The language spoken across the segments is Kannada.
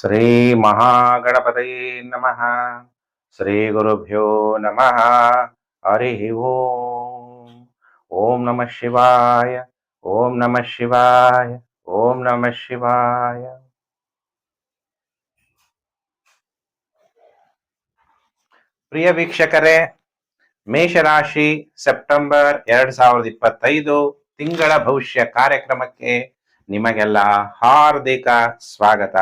ಶ್ರೀ ಮಹಾಗಣಪತಯೇ ನಮಃ. ಶ್ರೀ ಗುರುಭ್ಯೋ ನಮಃ. ಹರಿ ಓಂ. ಓಂ ನಮಃ ಶಿವಾಯ. ಓಂ ನಮಃ ಶಿವಾಯ. ಓಂ ನಮಃ ಶಿವಾಯ. ಪ್ರಿಯ ವೀಕ್ಷಕರೇ, ಮೇಷರಾಶಿ ಸೆಪ್ಟೆಂಬರ್ ಎರಡ್ ಸಾವಿರದ ಇಪ್ಪತ್ತೈದು ತಿಂಗಳ ಭವಿಷ್ಯ ಕಾರ್ಯಕ್ರಮಕ್ಕೆ ನಿಮಗೆಲ್ಲ ಹಾರ್ದಿಕ ಸ್ವಾಗತ.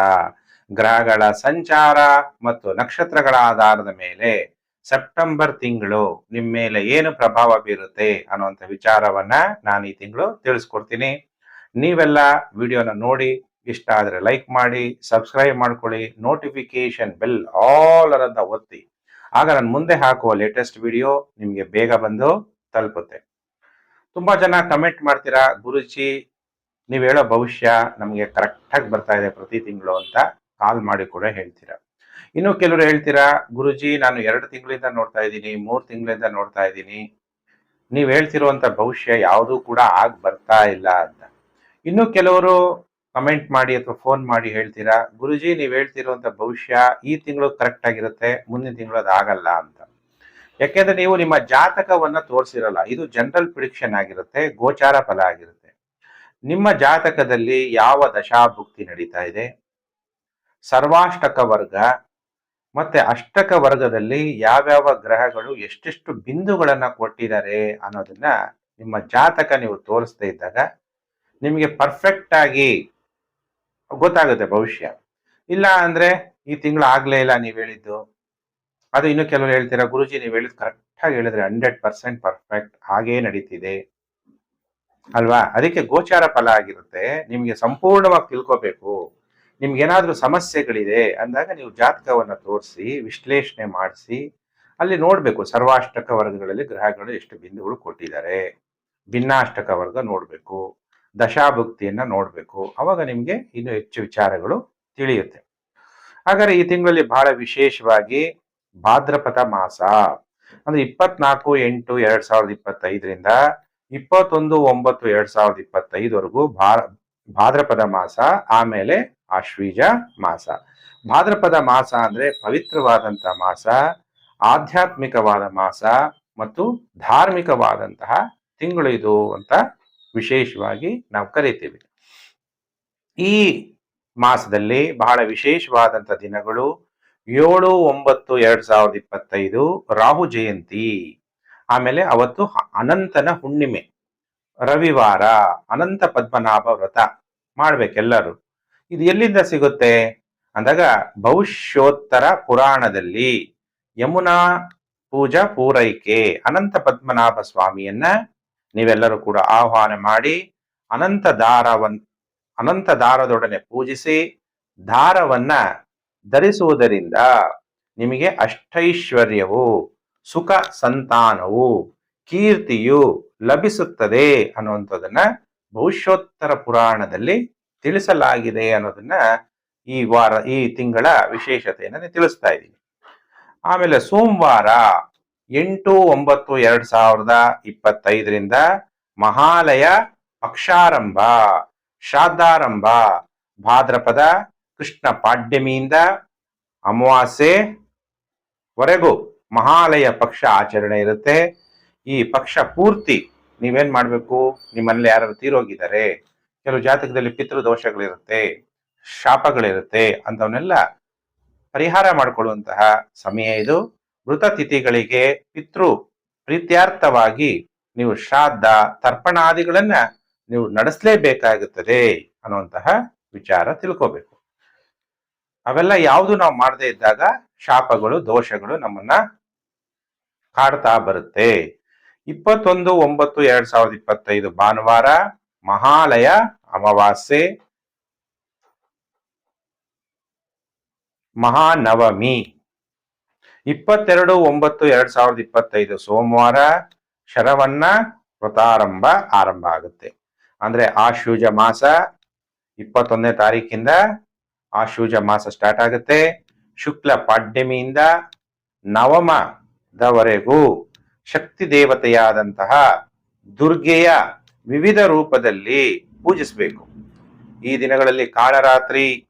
ಗ್ರಹಗಳ ಸಂಚಾರ ಮತ್ತು ನಕ್ಷತ್ರಗಳ ಆಧಾರದ ಮೇಲೆ ಸೆಪ್ಟೆಂಬರ್ ತಿಂಗಳು ನಿಮ್ಮ ಮೇಲೆ ಏನು ಪ್ರಭಾವ ಬೀರುತ್ತೆ ಅನ್ನುವಂಥ ವಿಚಾರವನ್ನ ನಾನು ಈ ತಿಂಗಳು ತಿಳಿಸ್ಕೊಡ್ತೀನಿ. ನೀವೆಲ್ಲ ವಿಡಿಯೋನ ನೋಡಿ, ಇಷ್ಟ ಆದರೆ ಲೈಕ್ ಮಾಡಿ, ಸಬ್ಸ್ಕ್ರೈಬ್ ಮಾಡ್ಕೊಳ್ಳಿ ನೋಟಿಫಿಕೇಶನ್ ಬೆಲ್ ಆಲ್ ಅನ್ನ ಒತ್ತಿ. ಆಗ ನಾನು ಮುಂದೆ ಹಾಕುವ ಲೇಟೆಸ್ಟ್ ವಿಡಿಯೋ ನಿಮಗೆ ಬೇಗ ಬಂದು ತಲುಪುತ್ತೆ. ತುಂಬಾ ಜನ ಕಮೆಂಟ್ ಮಾಡ್ತೀರಾ, ಗುರುಜಿ, ನೀವು ಹೇಳೋ ಭವಿಷ್ಯ ನಮಗೆ ಕರೆಕ್ಟಾಗಿ ಬರ್ತಾ ಇದೆ ಪ್ರತಿ ತಿಂಗಳು ಅಂತ. ಕಾಲ್ ಮಾಡಿ ಕೂಡ ಹೇಳ್ತೀರಾ? ಇನ್ನು ಕೆಲವರು ಹೇಳ್ತೀರಾ, ಗುರುಜಿ, ನಾನು ಎರಡು ತಿಂಗಳಿಂದ ನೋಡ್ತಾ ಇದ್ದೀನಿ, ಮೂರು ತಿಂಗಳಿಂದ ನೋಡ್ತಾ ಇದ್ದೀನಿ. ನೀವು ಹೇಳ್ತಿರುವಂತ ಭವಿಷ್ಯ ಯಾವುದೂ ಕೂಡ ಆಗ್ ಬರ್ತಾ ಇಲ್ಲ ಅಂತ. ಇನ್ನು ಕೆಲವರು ಕಮೆಂಟ್ ಮಾಡಿ ಅಥವಾ ಫೋನ್ ಮಾಡಿ ಹೇಳ್ತೀರಾ, ಗುರುಜಿ, ನೀವು ಹೇಳ್ತಿರುವಂತ ಭವಿಷ್ಯ ಈ ತಿಂಗಳು ಕರೆಕ್ಟ್ ಆಗಿರುತ್ತೆ, ಮುಂದಿನ ತಿಂಗಳು ಆಗಲ್ಲ ಅಂತ. ಯಾಕೆಂದ್ರೆ ನೀವು ನಿಮ್ಮ ಜಾತಕವನ್ನ ತೋರಿಸಿರಲ್ಲ, ಇದು ಜನರಲ್ ಪ್ರಿಡಿಕ್ಷನ್ ಆಗಿರುತ್ತೆ, ಗೋಚಾರ ಫಲ ಆಗಿರುತ್ತೆ. ನಿಮ್ಮ ಜಾತಕದಲ್ಲಿ ಯಾವ ದಶಾಭುಕ್ತಿ ನಡೀತಾ ಇದೆ? ಸರ್ವಾಷ್ಟಕ ವರ್ಗ. ಮತ್ತೆ ಅಷ್ಟಕ ವರ್ಗದಲ್ಲಿ ಯಾವ್ಯಾವ ಗ್ರಹಗಳು ಎಷ್ಟೆಷ್ಟು ಬಿಂದುಗಳನ್ನ ಕೊಟ್ಟಿದ್ದಾರೆ ಅನ್ನೋದನ್ನ ನಿಮ್ಮ ಜಾತಕ ನೀವು ತೋರಿಸ್ತಾ ಇದ್ದಾಗ ನಿಮಗೆ ಪರ್ಫೆಕ್ಟ್ ಆಗಿ ಗೊತ್ತಾಗುತ್ತೆ ಭವಿಷ್ಯ. ಇಲ್ಲ ಅಂದ್ರೆ ಈ ತಿಂಗಳು ಆಗ್ಲೇ ಇಲ್ಲ ನೀವು ಹೇಳಿದ್ದು. ಅದು ಇನ್ನು ಕೆಲವರು ಹೇಳ್ತೀರಾ, ಗುರುಜಿ ನೀವು ಹೇಳಿದ್ ಕರೆಕ್ಟ್ ಆಗಿ ಹೇಳಿದ್ರೆ ಹಂಡ್ರೆಡ್ ಪರ್ಸೆಂಟ್ ಪರ್ಫೆಕ್ಟ್ ಹಾಗೇ ನಡೀತಿದೆ. ಅಲ್ವಾ? ಅದಕ್ಕೆ ಗೋಚಾರ ಫಲ ಆಗಿರುತ್ತೆ. ನಿಮಗೆ ಸಂಪೂರ್ಣವಾಗಿ ತಿಳ್ಕೋಬೇಕು. ನಿಮ್ಗೆ ಏನಾದ್ರೂ ಸಮಸ್ಯೆಗಳಿದೆ ಅಂದಾಗ ನೀವು ಜಾತಕವನ್ನ ತೋರಿಸಿ, ವಿಶ್ಲೇಷಣೆ ಮಾಡಿಸಿ, ಅಲ್ಲಿ ನೋಡ್ಬೇಕು ಸರ್ವಾಷ್ಟಕ ವರ್ಗಗಳಲ್ಲಿ ಗ್ರಹಗಳು ಎಷ್ಟು ಬಿಂದುಗಳು ಕೊಟ್ಟಿದ್ದಾರೆ. ಭಿನ್ನಾಷ್ಟಕ ವರ್ಗ ನೋಡ್ಬೇಕು, ದಶಾಭುಕ್ತಿಯನ್ನ ನೋಡ್ಬೇಕು. ಅವಾಗ ನಿಮ್ಗೆ ಇನ್ನು ಹೆಚ್ಚು ವಿಚಾರಗಳು ತಿಳಿಯುತ್ತೆ. ಹಾಗಾದ್ರೆ ಈ ತಿಂಗಳಲ್ಲಿ ಬಹಳ ವಿಶೇಷವಾಗಿ ಭಾದ್ರಪದ ಮಾಸ, ಅಂದ್ರೆ ಇಪ್ಪತ್ನಾಲ್ಕು ಎಂಟು ಎರಡ್ ಸಾವಿರದ ಇಪ್ಪತ್ತೈದರಿಂದ ಇಪ್ಪತ್ತೊಂದು ಒಂಬತ್ತು ಎರಡ್ ಸಾವಿರದ ಇಪ್ಪತ್ತೈದವರೆಗೂ ಭಾರ ಭಾದ್ರಪದ ಮಾಸ, ಆಮೇಲೆ ಆಶ್ವೀಜ ಮಾಸ. ಭಾದ್ರಪದ ಮಾಸ ಅಂದ್ರೆ ಪವಿತ್ರವಾದಂತಹ ಮಾಸ, ಆಧ್ಯಾತ್ಮಿಕವಾದ ಮಾಸ ಮತ್ತು ಧಾರ್ಮಿಕವಾದಂತಹ ತಿಂಗಳು ಇದು ಅಂತ ವಿಶೇಷವಾಗಿ ನಾವು ಕರಿತೀವಿ. ಈ ಮಾಸದಲ್ಲಿ ಬಹಳ ವಿಶೇಷವಾದಂಥ ದಿನಗಳು ಏಳು, ಒಂಬತ್ತು, ಎರಡ್ ಸಾವಿರದ ಇಪ್ಪತ್ತೈದು ರಾಹು ಜಯಂತಿ. ಆಮೇಲೆ ಅವತ್ತು ಅನಂತನ ಹುಣ್ಣಿಮೆ. ರವಿವಾರ ಅನಂತ ಪದ್ಮನಾಭ ವ್ರತ ಮಾಡ್ಬೇಕೆಲ್ಲರೂ. ಇದು ಎಲ್ಲಿಂದ ಸಿಗುತ್ತೆ? ಅಂದಾಗ ಭವಿಷ್ಯೋತ್ತರ ಪುರಾಣದಲ್ಲಿ ಯಮುನಾ ಪೂಜಾ ಪೂರೈಕೆ, ಅನಂತ ಪದ್ಮನಾಭ ಸ್ವಾಮಿಯನ್ನ ನೀವೆಲ್ಲರೂ ಕೂಡ ಆಹ್ವಾನ ಮಾಡಿ ಅನಂತ ದಾರವನ್, ಅನಂತ ದಾರದೊಡನೆ ಪೂಜಿಸಿ ದಾರವನ್ನ ಧರಿಸುವುದರಿಂದ ನಿಮಗೆ ಅಷ್ಟೈಶ್ವರ್ಯವು, ಸುಖ ಸಂತಾನವು, ಕೀರ್ತಿಯು ಲಭಿಸುತ್ತದೆ ಅನ್ನುವಂಥದ್ದನ್ನ ಭವಿಷ್ಯೋತ್ತರ ಪುರಾಣದಲ್ಲಿ ತಿಳಿಸಲಾಗಿದೆ ಅನ್ನೋದನ್ನ ಈ ವಾರ, ಈ ತಿಂಗಳ ವಿಶೇಷತೆಯನ್ನು ನಾನು ತಿಳಿಸ್ತಾ ಇದ್ದೀನಿ. ಆಮೇಲೆ ಸೋಮವಾರ ಎಂಟು ಒಂಬತ್ತು ಎರಡ್ ಸಾವಿರದ ಇಪ್ಪತ್ತೈದರಿಂದ ಮಹಾಲಯ ಪಕ್ಷಾರಂಭ ಶ್ರಾದ್ದಾರಂಭ, ಭಾದ್ರಪದ, ಕೃಷ್ಣ ಪಾಡ್ಯಮಿಯಿಂದ ಅಮಾವಾಸ್ಯೆ ವರೆಗೂ ಮಹಾಲಯ ಪಕ್ಷ ಆಚರಣೆ ಇರುತ್ತೆ. ಈ ಪಕ್ಷ ಪೂರ್ತಿ ನೀವೇನ್ ಮಾಡ್ಬೇಕು? ನಿಮ್ಮಲ್ಲಿ ಯಾರು ತೀರೋಗಿದ್ದಾರೆ, ಕೆಲವು ಜಾತಕದಲ್ಲಿ ಪಿತೃ ದೋಷಗಳಿರುತ್ತೆ ಶಾಪಗಳಿರುತ್ತೆ ಅಂತವನ್ನೆಲ್ಲ ಪರಿಹಾರ ಮಾಡಿಕೊಳ್ಳುವಂತಹ ಸಮಯ ಇದು. ಮೃತ ತಿಥಿಗಳಿಗೆ ಪಿತೃ ಪ್ರೀತ್ಯಾರ್ಥವಾಗಿ ನೀವು ಶ್ರಾದ್ದ, ತರ್ಪಣಾದಿಗಳನ್ನ ನೀವು ನಡೆಸಲೇಬೇಕಾಗುತ್ತದೆ ಅನ್ನುವಂತಹ ವಿಚಾರ ತಿಳ್ಕೋಬೇಕು. ಅವೆಲ್ಲ ಯಾವುದು ನಾವು ಮಾಡದೇ ಇದ್ದಾಗ ಶಾಪಗಳು, ದೋಷಗಳು ನಮ್ಮನ್ನ ಕಾಡ್ತಾ ಬರುತ್ತೆ. ಇಪ್ಪತ್ತೊಂದು, ಒಂಬತ್ತು, ಎರಡ್ ಸಾವಿರದ ಇಪ್ಪತ್ತೈದು ಭಾನುವಾರ ಮಹಾಲಯ ಅಮಾವಾಸ್ಯೆ, ಮಹಾನವಮಿ. ಇಪ್ಪತ್ತೆರಡು, ಒಂಬತ್ತು, ಎರಡ್ ಸಾವಿರದ ಇಪ್ಪತ್ತೈದು ಸೋಮವಾರ ಶರವನ್ನ ವ್ರತಾರಂಭ ಆರಂಭ ಆಗುತ್ತೆ. ಅಂದ್ರೆ ಆಶೂಜ ಮಾಸ ಇಪ್ಪತ್ತೊಂದನೇ ತಾರೀಕಿಂದ ಆಶೂಜ ಮಾಸ ಸ್ಟಾರ್ಟ್ ಆಗುತ್ತೆ. ಶುಕ್ಲ ಪಾಡ್ಯಮಿಯಿಂದ ನವಮದವರೆಗೂ ಶಕ್ತಿ ದೇವತೆಯಾದಂತಹ ದುರ್ಗೆಯ ವಿವಿಧ ರೂಪದಲ್ಲಿ ಪೂಜಿಸಬೇಕು. ಈ ದಿನಗಳಲ್ಲಿ ಕಾಳರಾತ್ರಿ,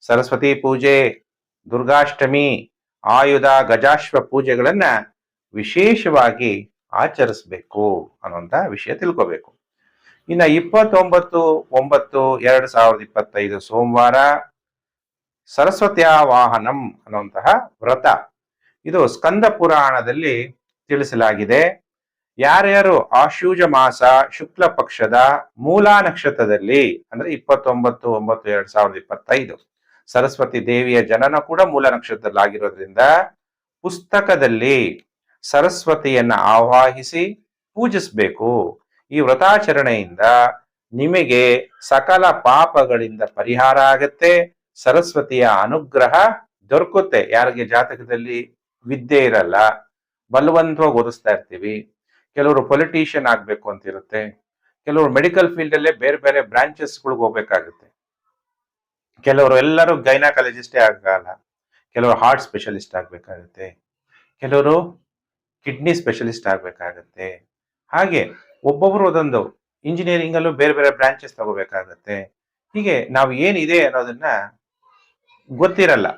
ಸರಸ್ವತಿ ಪೂಜೆ, ದುರ್ಗಾಷ್ಟಮಿ, ಆಯುಧ, ಗಜಾಶ್ವ ಪೂಜೆಗಳನ್ನ ವಿಶೇಷವಾಗಿ ಆಚರಿಸಬೇಕು ಅನ್ನುವಂತಹ ವಿಷಯ ತಿಳ್ಕೋಬೇಕು. ಇನ್ನ ಇಪ್ಪತ್ತೊಂಬತ್ತು, ಒಂಬತ್ತು, ಎರಡು ಸಾವಿರದ ಇಪ್ಪತ್ತೈದು ಸೋಮವಾರ ಸರಸ್ವತಿಯ ವಾಹನಂ ಅನ್ನುವಂತಹ ವ್ರತ. ಇದು ಸ್ಕಂದ ಪುರಾಣದಲ್ಲಿ ತಿಳಿಸಲಾಗಿದೆ. ಯಾರ್ಯಾರು ಆಶೂಜ ಮಾಸ ಶುಕ್ಲ ಪಕ್ಷದ ಮೂಲಾ ನಕ್ಷತ್ರದಲ್ಲಿ ಅಂದ್ರೆ ಇಪ್ಪತ್ತೊಂಬತ್ತು, ಒಂಬತ್ತು, ಎರಡ್ ಸಾವಿರದ ಇಪ್ಪತ್ತೈದು ಸರಸ್ವತಿ ದೇವಿಯ ಜನನ ಕೂಡ ಮೂಲ ನಕ್ಷತ್ರದಲ್ಲಿ ಆಗಿರೋದ್ರಿಂದ ಪುಸ್ತಕದಲ್ಲಿ ಸರಸ್ವತಿಯನ್ನ ಆವಾಹಿಸಿ ಪೂಜಿಸಬೇಕು. ಈ ವ್ರತಾಚರಣೆಯಿಂದ ನಿಮಗೆ ಸಕಲ ಪಾಪಗಳಿಂದ ಪರಿಹಾರ ಆಗತ್ತೆ, ಸರಸ್ವತಿಯ ಅನುಗ್ರಹ ದೊರಕುತ್ತೆ. ಯಾರಿಗೆ ಜಾತಕದಲ್ಲಿ ವಿದ್ಯೆ ಇರಲ್ಲ ಬಲವಂತವಾಗಿ ಓದಿಸ್ತಾ ಇರ್ತೀವಿ. ಕೆಲವರು ಪೊಲಿಟಿಷಿಯನ್ ಆಗಬೇಕು ಅಂತ ಇರುತ್ತೆ. ಕೆಲವರು ಮೆಡಿಕಲ್ ಫೀಲ್ಡ್ ಅಲ್ಲೇ ಬೇರೆ ಬೇರೆ ಬ್ರಾಂಚಸ್ ಗಳಿಗೆ ಹೋಗ್ಬೇಕಾಗುತ್ತೆ. ಕೆಲವರು ಎಲ್ಲರೂ ಗೈನಾಕಾಲಜಿಸ್ಟೇ ಆಗಲ್ಲ. ಕೆಲವರು ಹಾರ್ಟ್ ಸ್ಪೆಷಲಿಸ್ಟ್ ಆಗಬೇಕಾಗುತ್ತೆ. ಕೆಲವರು ಕಿಡ್ನಿ ಸ್ಪೆಷಲಿಸ್ಟ್ ಆಗ್ಬೇಕಾಗತ್ತೆ. ಹಾಗೆ ಒಬ್ಬೊಬ್ರು ಒಂದೊಂದು ಇಂಜಿನಿಯರಿಂಗ್ ಅಲ್ಲೂ ಬೇರೆ ಬೇರೆ ಬ್ರಾಂಚಸ್ ತಗೋಬೇಕಾಗತ್ತೆ. ಹೀಗೆ ನಾವು ಏನಿದೆ ಅನ್ನೋದನ್ನ ಗೊತ್ತಿರಲ್ಲ.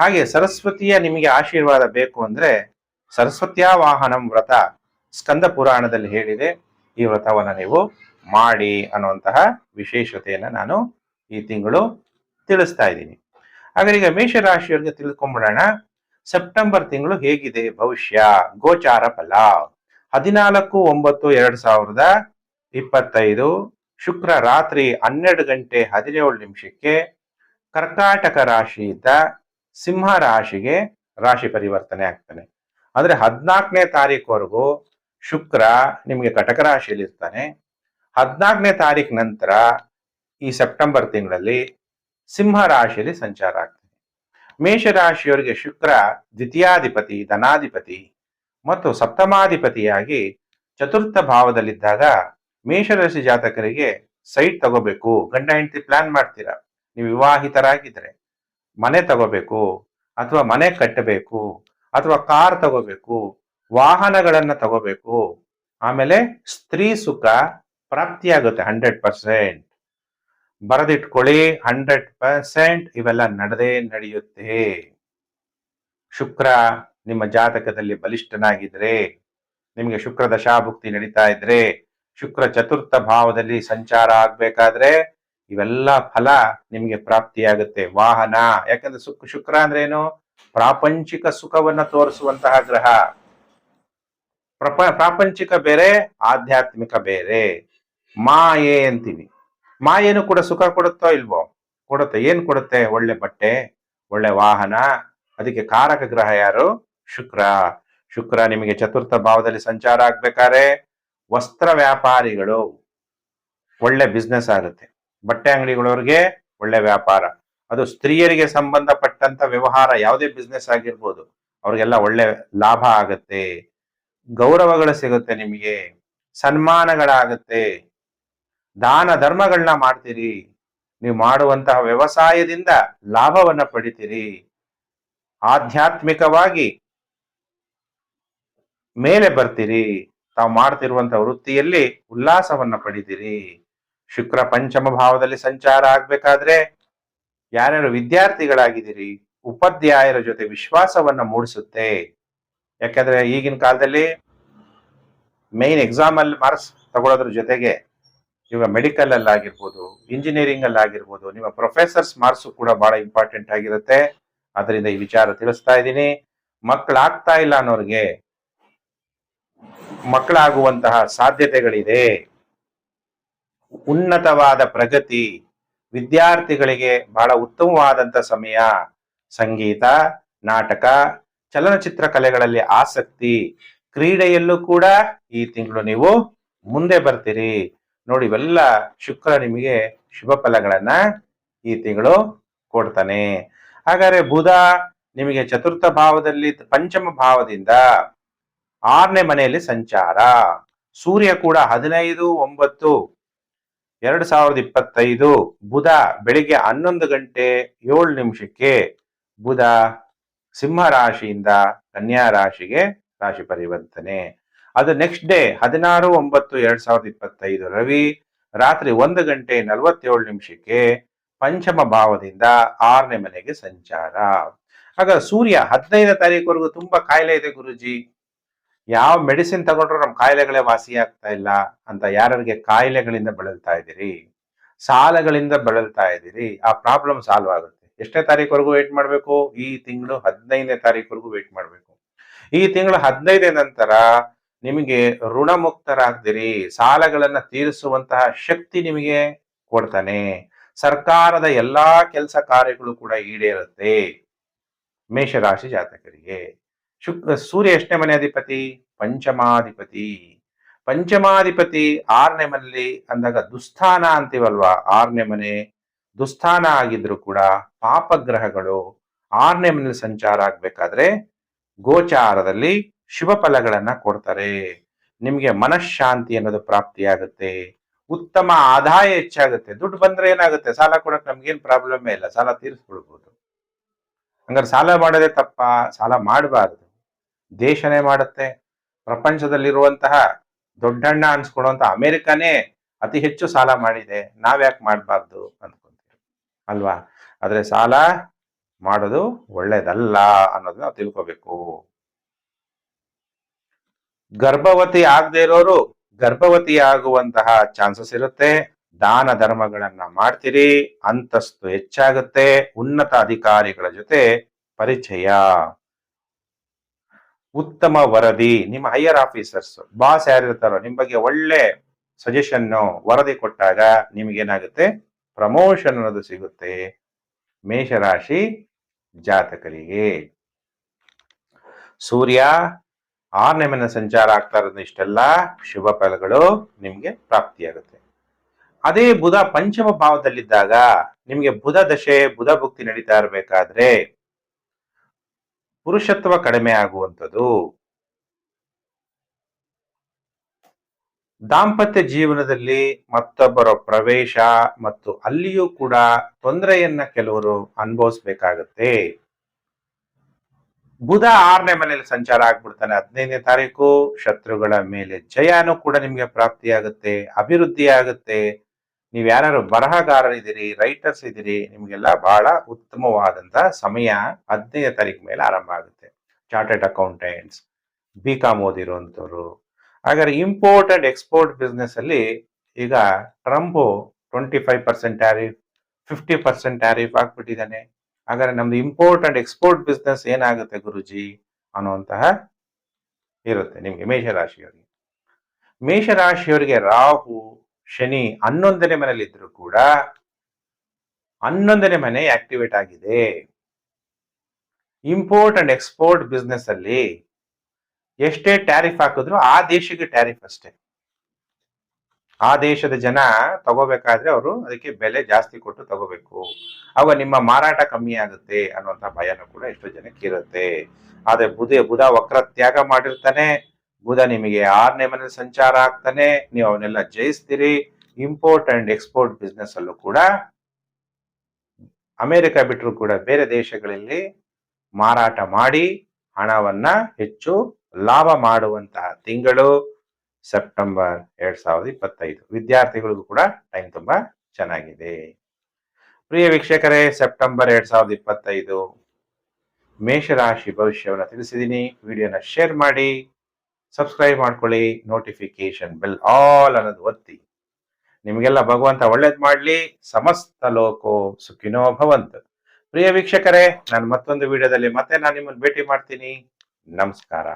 ಹಾಗೆ ಸರಸ್ವತಿಯ ನಿಮಗೆ ಆಶೀರ್ವಾದ ಬೇಕು ಅಂದ್ರೆ ಸರಸ್ವತಿಯ ವಾಹನಂ ವ್ರತ ಸ್ಕಂದ ಪುರಾಣದಲ್ಲಿ ಹೇಳಿದೆ. ಈ ವ್ರತವನ್ನು ನೀವು ಮಾಡಿ ಅನ್ನುವಂತಹ ವಿಶೇಷತೆಯನ್ನ ನಾನು ಈ ತಿಂಗಳು ತಿಳಿಸ್ತಾ ಇದ್ದೀನಿ. ಈಗ ಮೇಷರಾಶಿಯವರಿಗೆ ತಿಳ್ಕೊಂಬಿಡೋಣ. ಸೆಪ್ಟೆಂಬರ್ ತಿಂಗಳು ಹೇಗಿದೆ? ಭವಿಷ್ಯ, ಗೋಚಾರ ಫಲ. ಹದಿನಾಲ್ಕು, ಒಂಬತ್ತು, ಎರಡ್ ಸಾವಿರದ ಇಪ್ಪತ್ತೈದು. ಶುಕ್ರ ರಾತ್ರಿ ಹನ್ನೆರಡು ಗಂಟೆ ಹದಿನೇಳು ನಿಮಿಷಕ್ಕೆ ಕರ್ಕಾಟಕ ರಾಶಿಯಿಂದ ಸಿಂಹ ರಾಶಿಗೆ ರಾಶಿ ಪರಿವರ್ತನೆ ಆಗ್ತಾನೆ ಅಂದ್ರೆ ಹದಿನಾಲ್ಕನೇ ತಾರೀಕುವರೆಗೂ ಶುಕ್ರ ನಿಮಗೆ ಕಟಕ ರಾಶಿಯಲ್ಲಿ ಇರ್ತಾನೆ. ಹದಿನಾಲ್ಕನೇ ತಾರೀಕು ನಂತರ ಈ ಸೆಪ್ಟೆಂಬರ್ ತಿಂಗಳಲ್ಲಿ ಸಿಂಹ ರಾಶಿಯಲ್ಲಿ ಸಂಚಾರ ಆಗ್ತದೆ. ಮೇಷರಾಶಿಯವರಿಗೆ ಶುಕ್ರ ದ್ವಿತೀಯಾಧಿಪತಿ, ಧನಾಧಿಪತಿ ಮತ್ತು ಸಪ್ತಮಾಧಿಪತಿಯಾಗಿ ಚತುರ್ಥ ಭಾವದಲ್ಲಿದ್ದಾಗ ಮೇಷರಾಶಿ ಜಾತಕರಿಗೆ ಸೈಟ್ ತಗೋಬೇಕು. ಗಂಡ, ಹೆಂಡತಿ ಪ್ಲಾನ್ ಮಾಡ್ತೀರಾ? ನೀವು ವಿವಾಹಿತರಾಗಿದ್ರೆ ಮನೆ ತಗೋಬೇಕು ಅಥವಾ ಮನೆ ಕಟ್ಟಬೇಕು. ಅಥವಾ ಕಾರ್ ತಗೋಬೇಕು, ವಾಹನಗಳನ್ನ ತಗೋಬೇಕು, ಆಮೇಲೆ ಸ್ತ್ರೀ ಸುಖ ಪ್ರಾಪ್ತಿಯಾಗುತ್ತೆ ಹಂಡ್ರೆಡ್ ಪರ್ಸೆಂಟ್. ಬರೆದಿಟ್ಕೊಳ್ಳಿ, ಹಂಡ್ರೆಡ್ ಪರ್ಸೆಂಟ್ ಇವೆಲ್ಲ ನಡೆದೇ ನಡೆಯುತ್ತೆ. ಶುಕ್ರ ನಿಮ್ಮ ಜಾತಕದಲ್ಲಿ ಬಲಿಷ್ಠನಾಗಿದ್ರೆ, ನಿಮಗೆ ಶುಕ್ರ ದಶಾಭುಕ್ತಿ ನಡೀತಾ ಇದ್ರೆ, ಶುಕ್ರ ಚತುರ್ಥ ಭಾವದಲ್ಲಿ ಸಂಚಾರ ಆಗ್ಬೇಕಾದ್ರೆ ಇವೆಲ್ಲ ಫಲ ನಿಮಗೆ ಪ್ರಾಪ್ತಿಯಾಗುತ್ತೆ. ವಾಹನ, ಯಾಕಂದ್ರೆ ಸುಕ್, ಶುಕ್ರ ಅಂದ್ರೆ ಏನು ಪ್ರಾಪಂಚಿಕ ಸುಖವನ್ನ ತೋರಿಸುವಂತಹ ಗ್ರಹ. ಪ್ರಪ, ಪ್ರಾಪಂಚಿಕ ಬೇರೆ, ಆಧ್ಯಾತ್ಮಿಕ ಬೇರೆ. ಮಾಯೆ ಅಂತೀವಿ. ಮಾಯೇನು ಕೂಡ ಸುಖ ಕೊಡುತ್ತೋ ಇಲ್ವೋ? ಕೊಡುತ್ತೆ. ಏನ್ ಕೊಡುತ್ತೆ? ಒಳ್ಳೆ ಬಟ್ಟೆ, ಒಳ್ಳೆ ವಾಹನ, ಅದಕ್ಕೆ ಕಾರಕ ಗ್ರಹ ಯಾರು? ಶುಕ್ರ. ಶುಕ್ರ ನಿಮಗೆ ಚತುರ್ಥ ಭಾವದಲ್ಲಿ ಸಂಚಾರ ಆಗ್ಬೇಕಾದ್ರೆ ವಸ್ತ್ರ ವ್ಯಾಪಾರಿಗಳು. ಒಳ್ಳೆ ಬಿಸ್ನೆಸ್ ಆಗುತ್ತೆ. ಬಟ್ಟೆ ಅಂಗಡಿಗಳವ್ರಿಗೆ ಒಳ್ಳೆ ವ್ಯಾಪಾರ. ಅದು ಸ್ತ್ರೀಯರಿಗೆ ಸಂಬಂಧಪಟ್ಟಂತ ವ್ಯವಹಾರ ಯಾವುದೇ ಬಿಸ್ನೆಸ್ ಆಗಿರ್ಬೋದು, ಅವ್ರಿಗೆಲ್ಲ ಒಳ್ಳೆ ಲಾಭ ಆಗತ್ತೆ, ಗೌರವಗಳು ಸಿಗುತ್ತೆ ನಿಮಗೆ, ಸನ್ಮಾನಗಳಾಗತ್ತೆ, ದಾನ ಧರ್ಮಗಳನ್ನ ಮಾಡ್ತೀರಿ, ನೀವು ಮಾಡುವಂತಹ ವ್ಯವಸಾಯದಿಂದ ಲಾಭವನ್ನ ಪಡಿತೀರಿ. ಆಧ್ಯಾತ್ಮಿಕವಾಗಿ ಮೇಲೆ ಬರ್ತೀರಿ, ತಾವು ಮಾಡ್ತಿರುವಂತಹ ವೃತ್ತಿಯಲ್ಲಿ ಉಲ್ಲಾಸವನ್ನ ಪಡಿತೀರಿ. ಶುಕ್ರ ಪಂಚಮ ಭಾವದಲ್ಲಿ ಸಂಚಾರ ಆಗ್ಬೇಕಾದ್ರೆ ಯಾರ್ಯಾರು ವಿದ್ಯಾರ್ಥಿಗಳಾಗಿದ್ದೀರಿ, ಉಪಾಧ್ಯಾಯರ ಜೊತೆ ವಿಶ್ವಾಸವನ್ನ ಮೂಡಿಸುತ್ತೆ. ಯಾಕಂದ್ರೆ ಈಗಿನ ಕಾಲದಲ್ಲಿ ಮೇನ್ ಎಕ್ಸಾಮ್ ಅಲ್ಲಿ ಮಾರ್ಕ್ಸ್ ತಗೊಳ್ಳೋದ್ರ ಜೊತೆಗೆ ಇವಾಗ ಮೆಡಿಕಲ್ ಅಲ್ಲಿ ಆಗಿರ್ಬೋದು ಇಂಜಿನಿಯರಿಂಗ್ ಅಲ್ಲಿ ಆಗಿರ್ಬೋದು ನಿಮ್ಮ ಪ್ರೊಫೆಸರ್ಸ್ ಮಾರ್ಕ್ಸ್ ಕೂಡ ಬಹಳ ಇಂಪಾರ್ಟೆಂಟ್ ಆಗಿರುತ್ತೆ. ಅದರಿಂದ ಈ ವಿಚಾರ ತಿಳಿಸ್ತಾ ಇದ್ದೀನಿ. ಮಕ್ಕಳಾಗ್ತಾ ಇಲ್ಲ ಅನ್ನೋರಿಗೆ ಮಕ್ಕಳಾಗುವಂತಹ ಸಾಧ್ಯತೆಗಳಿದೆ. ಉನ್ನತವಾದ ಪ್ರಗತಿ. ವಿದ್ಯಾರ್ಥಿಗಳಿಗೆ ಬಹಳ ಉತ್ತಮವಾದಂತ ಸಮಯ, ಸಂಗೀತ, ನಾಟಕ, ಚಲನಚಿತ್ರ ಕಲೆಗಳಲ್ಲಿ ಆಸಕ್ತಿ, ಕ್ರೀಡೆಯಲ್ಲೂ ಕೂಡ ಈ ತಿಂಗಳು ನೀವು ಮುಂದೆ ಬರ್ತೀರಿ. ನೋಡಿ, ಇವೆಲ್ಲ ಶುಕ್ರ ನಿಮಗೆ ಶುಭ ಫಲಗಳನ್ನ ಈ ತಿಂಗಳು ಕೊಡ್ತಾನೆ. ಹಾಗಾದ್ರೆ ಬುಧ ನಿಮಗೆ ಚತುರ್ಥ ಭಾವದಲ್ಲಿ ಪಂಚಮ ಭಾವದಿಂದ ಆರನೇ ಮನೆಯಲ್ಲಿ ಸಂಚಾರ. ಸೂರ್ಯ ಕೂಡ ಹದಿನೈದು, ಒಂಬತ್ತು ಎರಡು ಸಾವಿರದ ಇಪ್ಪತ್ತೈದು ಬುಧ ಬೆಳಿಗ್ಗೆ ಹನ್ನೊಂದು ಗಂಟೆ ಏಳು ನಿಮಿಷಕ್ಕೆ ಬುಧ ಸಿಂಹ ರಾಶಿಯಿಂದ ಕನ್ಯಾ ರಾಶಿಗೆ ರಾಶಿ ಪರಿವರ್ತನೆ. ಅದು ನೆಕ್ಸ್ಟ್ ಡೇ ಹದಿನಾರು ಒಂಬತ್ತು ಎರಡ್ ಸಾವಿರದ ಇಪ್ಪತ್ತೈದು ರವಿ ರಾತ್ರಿ ಒಂದು ಗಂಟೆ ನಲವತ್ತೇಳು ನಿಮಿಷಕ್ಕೆ ಪಂಚಮ ಭಾವದಿಂದ ಆರನೇ ಮನೆಗೆ ಸಂಚಾರ. ಆಗ ಸೂರ್ಯ ಹದಿನೈದನೇ ತಾರೀಕುವರೆಗೂ ತುಂಬಾ ಕಾಯಿಲೆ ಇದೆ ಗುರುಜಿ. ಯಾವ ಮೆಡಿಸಿನ್ ತಗೊಂಡ್ರು ನಮ್ಮ ಕಾಯಿಲೆಗಳೇ ವಾಸಿ ಆಗ್ತಾ ಇಲ್ಲ ಅಂತ ಯಾರಿಗೆ ಕಾಯಿಲೆಗಳಿಂದ ಬಳಲ್ತಾ ಇದ್ದೀರಿ, ಸಾಲಗಳಿಂದ ಬಳಲ್ತಾ ಇದ್ದೀರಿ, ಆ ಪ್ರಾಬ್ಲಮ್ ಸಾಲ್ವ್ ಆಗುತ್ತೆ. ಎಷ್ಟನೇ ತಾರೀಕುವರೆಗೂ ವೇಟ್ ಮಾಡಬೇಕು? ಈ ತಿಂಗಳು ಹದಿನೈದನೇ ತಾರೀಕುವರೆಗೂ ವೇಟ್ ಮಾಡಬೇಕು. ಈ ತಿಂಗಳು ಹದಿನೈದನೇ ನಂತರ ನಿಮಗೆ ಋಣಮುಕ್ತರಾಗ್ದಿರಿ, ಸಾಲಗಳನ್ನು ತೀರಿಸುವಂತಹ ಶಕ್ತಿ ನಿಮಗೆ ಕೊಡ್ತಾನೆ. ಸರ್ಕಾರದ ಎಲ್ಲಾ ಕೆಲಸ ಕಾರ್ಯಗಳು ಕೂಡ ಈಡೇರುತ್ತೆ ಮೇಷರಾಶಿ ಜಾತಕರಿಗೆ. ಶುಕ್ ಸೂರ್ಯ ಎಷ್ಟನೇ ಮನೆ ಅಧಿಪತಿ? ಪಂಚಮಾಧಿಪತಿ. ಪಂಚಮಾಧಿಪತಿ ಆರನೇ ಮನೆಯಲ್ಲಿ ಅಂದಾಗ ದುಸ್ಥಾನ ಅಂತೀವಲ್ವಾ? ಆರನೇ ಮನೆ. ದುಸ್ಥಾನ ಆಗಿದ್ರು ಕೂಡ ಪಾಪಗ್ರಹಗಳು ಆರನೇ ಮನೆಯಲ್ಲಿ ಸಂಚಾರ ಆಗ್ಬೇಕಾದ್ರೆ ಗೋಚಾರದಲ್ಲಿ ಶುಭ ಫಲಗಳನ್ನ ಕೊಡ್ತಾರೆ. ನಿಮ್ಗೆ ಮನಃಶಾಂತಿ ಅನ್ನೋದು ಪ್ರಾಪ್ತಿಯಾಗುತ್ತೆ. ಉತ್ತಮ ಆದಾಯ ಹೆಚ್ಚಾಗುತ್ತೆ. ದುಡ್ಡು ಬಂದ್ರೆ ಏನಾಗುತ್ತೆ? ಸಾಲ ಕೊಡಕ್ ನಮ್ಗೇನ್ ಪ್ರಾಬ್ಲಮ್ ಇಲ್ಲ. ಸಾಲ ತೀರಿಸ್ಕೊಳ್ಬಹುದು ಹಂಗಾರೆ ಸಾಲ ಮಾಡೋದೇ ತಪ್ಪ? ಸಾಲ ಮಾಡಬಾರದು. ದೇಶನೇ ಮಾಡುತ್ತೆ. ಪ್ರಪಂಚದಲ್ಲಿರುವಂತಹ ದೊಡ್ಡಣ್ಣ ಅನ್ಸ್ಕೊಡುವಂತ ಅಮೆರಿಕನೇ ಅತಿ ಹೆಚ್ಚು ಸಾಲ ಮಾಡಿದೆ. ನಾವ್ಯಾಕೆ ಮಾಡಬಾರ್ದು ಅಂದ್ಕೊಂತೀವಿ ಅಲ್ವಾ? ಆದ್ರೆ ಸಾಲ ಮಾಡೋದು ಒಳ್ಳೇದಲ್ಲ ಅನ್ನೋದನ್ನ ತಿಳ್ಕೋಬೇಕು. ಗರ್ಭವತಿ ಆಗದೆ ಇರೋರು ಗರ್ಭವತಿ ಆಗುವಂತಹ ಚಾನ್ಸಸ್ ಇರುತ್ತೆ. ದಾನ ಧರ್ಮಗಳನ್ನ ಮಾಡ್ತೀರಿ. ಅಂತಸ್ತು ಹೆಚ್ಚಾಗುತ್ತೆ. ಉನ್ನತ ಅಧಿಕಾರಿಗಳ ಜೊತೆ ಪರಿಚಯ. ಉತ್ತಮ ವರದಿ. ನಿಮ್ಮ ಹೈಯರ್ ಆಫೀಸರ್ಸ್ ಬಾಸ್ ಯಾರಿರ್ತಾರೋ ನಿಮ್ಮ ಬಗ್ಗೆ ಒಳ್ಳೆ ಸಜೆಷನ್ ವರದಿ ಕೊಟ್ಟಾಗ ನಿಮಗೇನಾಗುತ್ತೆ? ಪ್ರಮೋಷನ್ ಅನ್ನೋದು ಸಿಗುತ್ತೆ. ಮೇಷರಾಶಿ ಜಾತಕರಿಗೆ. ಸೂರ್ಯ, ಆರನೇ ಮನೆ ಸಂಚಾರ ಆಗ್ತಾ ಇರೋದು ಇಷ್ಟೆಲ್ಲ ಶುಭ ಫಲಗಳು ನಿಮ್ಗೆ ಪ್ರಾಪ್ತಿಯಾಗುತ್ತೆ. ಅದೇ ಬುಧ ಪಂಚಮ ಭಾವದಲ್ಲಿದ್ದಾಗ ನಿಮ್ಗೆ ಬುಧ ದಶೆ, ಬುಧ ಭುಕ್ತಿ ನಡೀತಾ ಇರಬೇಕಾದ್ರೆ ಪುರುಷತ್ವ ಕಡಿಮೆ ಆಗುವಂಥದ್ದು. ದಾಂಪತ್ಯ ಜೀವನದಲ್ಲಿ ಮತ್ತೊಬ್ಬರ ಪ್ರವೇಶ ಮತ್ತು ಅಲ್ಲಿಯೂ ಕೂಡ ತೊಂದರೆಯನ್ನ ಕೆಲವರು ಅನುಭವಿಸ್ಬೇಕಾಗತ್ತೆ. ಬುಧ ಆರನೇ ಮನೆಯಲ್ಲಿ ಸಂಚಾರ ಆಗ್ಬಿಡ್ತಾನೆ ಹದಿನೈದನೇ ತಾರೀಕು. ಶತ್ರುಗಳ ಮೇಲೆ ಜಯಾನು ಕೂಡ ನಿಮಗೆ ಪ್ರಾಪ್ತಿಯಾಗುತ್ತೆ ಅಭಿವೃದ್ಧಿ ಆಗುತ್ತೆ ನೀವ್ ಯಾರು ಬರಹಗಾರರಿದ್ದೀರಿ ರೈಟರ್ಸ್ ಇದ್ದೀರಿ, ನಿಮಗೆಲ್ಲ ಬಹಳ ಉತ್ತಮವಾದಂತಹ ಸಮಯ ಹದಿನೈದು ತಾರೀಕು ಮೇಲೆ ಆರಂಭ ಆಗುತ್ತೆ. ಚಾರ್ಟೆಡ್ ಅಕೌಂಟೆಂಟ್ಸ್ ಬಿ ಕಾಮ್ ಓದಿರುವಂಥವ್ರು. ಹಾಗಾದ್ರೆ ಇಂಪೋರ್ಟ್ ಅಂಡ್ ಎಕ್ಸ್ಪೋರ್ಟ್ ಬಿಸ್ನೆಸ್ ಅಲ್ಲಿ ಈಗ Trump twenty five percent tariff fifty percent tariff ಹಾಕ್ಬಿಟ್ಟಿದ್ದಾನೆ. ಹಾಗಾದ್ರೆ ನಮ್ದು ಇಂಪೋರ್ಟ್ ಅಂಡ್ ಎಕ್ಸ್ಪೋರ್ಟ್ ಬಿಸ್ನೆಸ್ ಏನಾಗುತ್ತೆ ಗುರುಜಿ ಅನ್ನುವಂತಹ ಇರುತ್ತೆ ನಿಮ್ಗೆ ಮೇಷರಾಶಿಯವರಿಗೆ. ಮೇಷರಾಶಿಯವರಿಗೆ ರಾಹು ಶನಿ ಹನ್ನೊಂದನೇ ಮನೇಲಿ ಇದ್ರು ಕೂಡ ಹನ್ನೊಂದನೇ ಮನೆ ಆಕ್ಟಿವೇಟ್ ಆಗಿದೆ. ಇಂಪೋರ್ಟ್ ಅಂಡ್ ಎಕ್ಸ್ಪೋರ್ಟ್ ಬಿಸ್ನೆಸ್ ಅಲ್ಲಿ ಎಷ್ಟೇ ಟ್ಯಾರಿಫ್ ಹಾಕಿದ್ರು ಆ ದೇಶಕ್ಕೆ ಟ್ಯಾರಿಫ್ ಅಷ್ಟೇ. ಆ ದೇಶದ ಜನ ತಗೋಬೇಕಾದ್ರೆ ಅವರು ಅದಕ್ಕೆ ಬೆಲೆ ಜಾಸ್ತಿ ಕೊಟ್ಟು ತಗೋಬೇಕು. ಅವಾಗ ನಿಮ್ಮ ಮಾರಾಟ ಕಮ್ಮಿ ಆಗುತ್ತೆ ಅನ್ನುವಂತ ಭಯನೂ ಕೂಡ ಎಷ್ಟೋ ಜನಕ್ಕೆ ಇರುತ್ತೆ. ಆದ್ರೆ ಬುಧ ಬುಧ ವಕ್ರ ತ್ಯಾಗ ಮಾಡಿರ್ತಾನೆ. ಬುಧ ನಿಮಗೆ ಆರನೇ ಮನೆ ಸಂಚಾರ ಆಗ್ತಾನೆ, ನೀವು ಅವನ್ನೆಲ್ಲ ಜಯಿಸ್ತೀರಿ. ಇಂಪೋರ್ಟ್ ಅಂಡ್ ಎಕ್ಸ್ಪೋರ್ಟ್ ಬಿಸ್ನೆಸ್ ಅಲ್ಲೂ ಕೂಡ ಅಮೆರಿಕ ಬಿಟ್ಟರು ಕೂಡ ಬೇರೆ ದೇಶಗಳಲ್ಲಿ ಮಾರಾಟ ಮಾಡಿ ಹಣವನ್ನ ಹೆಚ್ಚು ಲಾಭ ಮಾಡುವಂತಹ ತಿಂಗಳು ಸೆಪ್ಟೆಂಬರ್ ಎರಡ್ ಸಾವಿರದ ಇಪ್ಪತ್ತೈದು. ವಿದ್ಯಾರ್ಥಿಗಳಿಗೂ ಕೂಡ ಟೈಮ್ ತುಂಬಾ ಚೆನ್ನಾಗಿದೆ. ಪ್ರಿಯ ವೀಕ್ಷಕರೇ, ಸೆಪ್ಟೆಂಬರ್ ಎರಡ್ ಸಾವಿರದ ಇಪ್ಪತ್ತೈದು ಮೇಷರಾಶಿ ಭವಿಷ್ಯವನ್ನು ತಿಳಿಸಿದ್ದೀನಿ ವಿಡಿಯೋನ ಶೇರ್ ಮಾಡಿ. ಸಬ್ಸ್ಕ್ರೈಬ್ ಮಾಡ್ಕೊಳ್ಳಿ ನೋಟಿಫಿಕೇಶನ್ ಬೆಲ್ ಆಲ್ ಅನ್ನೋದು ಒತ್ತಿ. ನಿಮಗೆಲ್ಲ ಭಗವಂತ ಒಳ್ಳೇದ್ ಮಾಡ್ಲಿ. ಸಮಸ್ತ ಲೋಕೋ ಸುಖಿನೋ ಭವಂತ. ಪ್ರಿಯ ವೀಕ್ಷಕರೇ, ನಾನು ಮತ್ತೊಂದು ವಿಡಿಯೋದಲ್ಲಿ ಮತ್ತೆ ನಾನು ನಿಮ್ಮನ್ನು ಭೇಟಿ ಮಾಡ್ತೀನಿ. ನಮಸ್ಕಾರ.